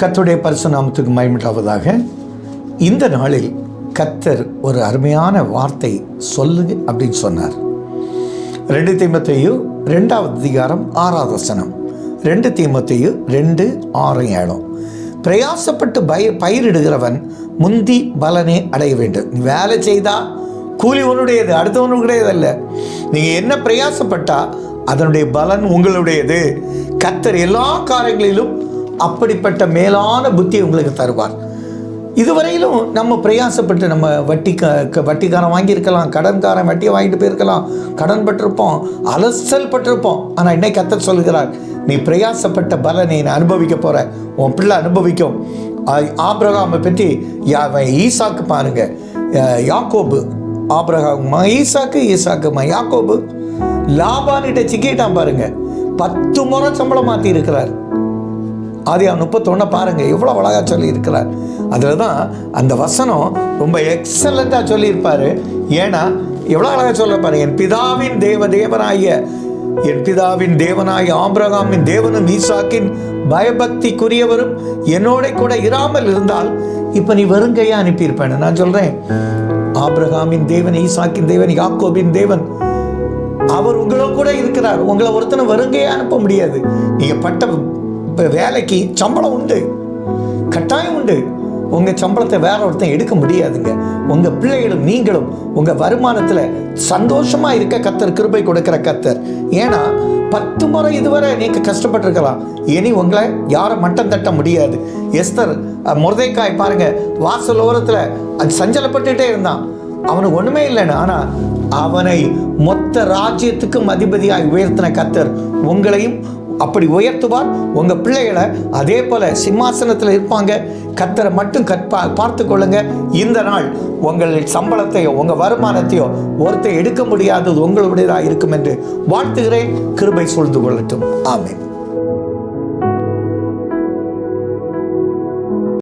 கத்துடைய பரிசு நாமத்துக்கு மயமிட்டாவதாக இந்த நாளில் கத்தர் ஒரு அருமையான வார்த்தை சொல்லுங்க அப்படின்னு சொன்னார். ரெண்டு தீமத்தையு ரெண்டாவது அதிகாரம் ஆறாவது ரெண்டு தீமத்தையு ரெண்டு ஆறு ஏழும் பிரயாசப்பட்டு பய பயிரிடுகிறவன் முந்தி பலனை அடைய வேண்டும். நீ வேலை செய்தா கூலி உன்னுடையது அடுத்தவனுடையது அல்ல நீங்கள் என்ன பிரயாசப்பட்டா அதனுடைய பலன் உங்களுடையது. கத்தர் எல்லா காரியங்களிலும் அப்படிப்பட்ட மேலான புத்தி உங்களுக்கு தருவார். இதுவரையிலும் நம்ம பிரயாசப்பட்டு நம்ம வட்டி க க- வட்டிக்காரன் வாங்கியிருக்கலாம் கடன்காரன் வட்டியை வாங்கிட்டு போயிருக்கலாம் கடன் பட்டிருப்போம் அலசல் பட்டிருப்போம். ஆனால் இன்னைக்கு கத்த சொல்கிறார் நீ பிரயாசப்பட்ட பலனை நீ அனுபவிக்க போகிற உன் பிள்ளை அனுபவிக்கும். ஆப்ரகாமை பற்றி யா- அவன் ஈசாக்கு பாருங்க. யாக்கோபு. ஆப்ரகாமா ஈசாக்கு ஈசாக்குமா யாக்கோபு. லாபானிட்ட சிக்கிட்டான் பாருங்க. பத்து முறை சம்பளம் மாற்றி இருக்கிறார் ஆதியா முப்பத்தொன்னை பாருங்க எவ்வளோ அழகாக சொல்லியிருக்கிறார். அதில் தான் அந்த வசனம் ரொம்ப எக்ஸலண்ட்டாக சொல்லியிருப்பார். ஏன்னா எவ்வளோ அழகாக சொல்லப்பாரு என் பிதாவின் தேவ தேவனாகிய என் பிதாவின் தேவனாய் ஆம்ரகாமின் தேவனும் ஈசாக்கின் பயபக்திக்குரியவரும் என்னோட கூட இராமல் இருந்தால் இப்போ நீ வருங்கையா அனுப்பியிருப்பேன். நான் சொல்கிறேன் ஆப்ரகாமின் தேவன் ஈசாக்கின் தேவன் யாக்கோபின் தேவன் அவர் உங்களோட கூட இருக்கிறார். உங்களை ஒருத்தனை வருங்கையா அனுப்ப முடியாது. நீங்கள் பட்ட வேலைக்கு சம்பளம் உண்டு. கட்டாயம் உண்டு. உங்கள் சம்பளத்தை வேற ஒருத்தன் எடுக்க முடியாதுங்க. உங்கள் பிள்ளைகளும் நீங்களும் உங்கள் வருமானத்தில் சந்தோஷமாக இருக்க கத்தர் கிருபை கொடுக்குற கத்தர். ஏன்னா பத்து முறை இதுவரை நீங்கள் கஷ்டப்பட்டிருக்கலாம். இனி உங்களை யாரும் மட்டம் தட்ட முடியாது. எஸ்தர் முருதைக்காய் பாருங்கள் வாசல் ஓரத்தில் அது சஞ்சலப்பட்டுட்டே இருந்தான். அவனுக்கு ஒன்றுமே இல்லைன்னு. ஆனால் அவனை மொத்த ராஜ்யத்துக்கும் அதிபதியாய் உயர்த்தின கத்தர் உங்களையும் அப்படி உயர்த்துவார். உங்கள் பிள்ளைகளை அதே போல் சிம்மாசனத்தில் இருப்பாங்க. கத்தரை மட்டும் கற்பா பார்த்து கொள்ளுங்க. இந்த நாள் உங்கள் சம்பளத்தையோ உங்கள் வருமானத்தையோ ஒருத்தர் எடுக்க முடியாதது உங்களுடையதாக இருக்கும் என்று வாழ்த்துகிறேன். கிருபை சூழ்ந்து கொள்ளட்டும். ஆமேன்.